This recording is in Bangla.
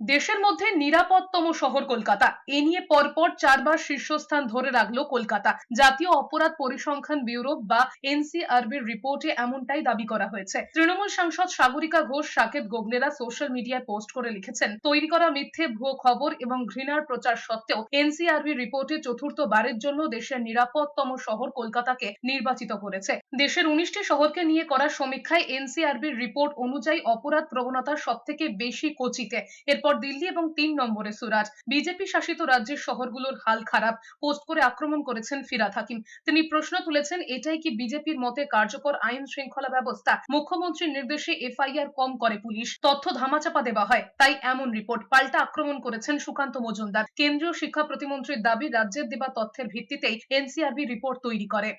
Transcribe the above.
দেশের মধ্যে নিরাপদতম শহর কলকাতা। এ নিয়ে পরপর চারবার শীর্ষস্থান ধরে রাখল কলকাতা। জাতীয় অপরাধ পরিসংখ্যান ব্যুরো বা এনসিআরবির রিপোর্টে এমনটাই দাবি করা হয়েছে। তৃণমূল সাংসদ সাগরিকা ঘোষ, সাকেত গোগলেরা সোশ্যাল মিডিয়ায় পোস্ট করে লিখেছেন, তৈরি করা মিথ্যে ভুয়ো খবর এবং ঘৃণার প্রচার সত্ত্বেও এনসিআরবি রিপোর্টে চতুর্থবারের জন্য দেশের নিরাপদতম শহর কলকাতাকে নির্বাচিত করেছে। দেশের উনিশটি শহরকে নিয়ে করা সমীক্ষায় এনসিআরবির রিপোর্ট অনুযায়ী অপরাধ প্রবণতা সব থেকে বেশি কোচিতে। এরপর দিল্লি এবং তিন নম্বরে সুরাট বিজেপি শাসিত রাজ্যের শহরগুলোর হাল খারাপ, পোস্ট করে আক্রমণ করেছেন ফিরাদ হাকিম। তিনি প্রশ্ন তুলেছেন, এটাই কি বিজেপির মতে কার্যকর আইন শৃঙ্খলা ব্যবস্থা? মুখ্যমন্ত্রীর নির্দেশে এফআইআর কম করে পুলিশ, তথ্য ধামাচাপা দেওয়া হয়, তাই এমন রিপোর্ট। পাল্টা আক্রমণ করেছেন সুকান্ত মজুমদার। কেন্দ্রীয় শিক্ষা প্রতিমন্ত্রীর দাবি, রাজ্যের দেওয়া তথ্যের ভিত্তিতেই এনসিআরবি রিপোর্ট তৈরি করে।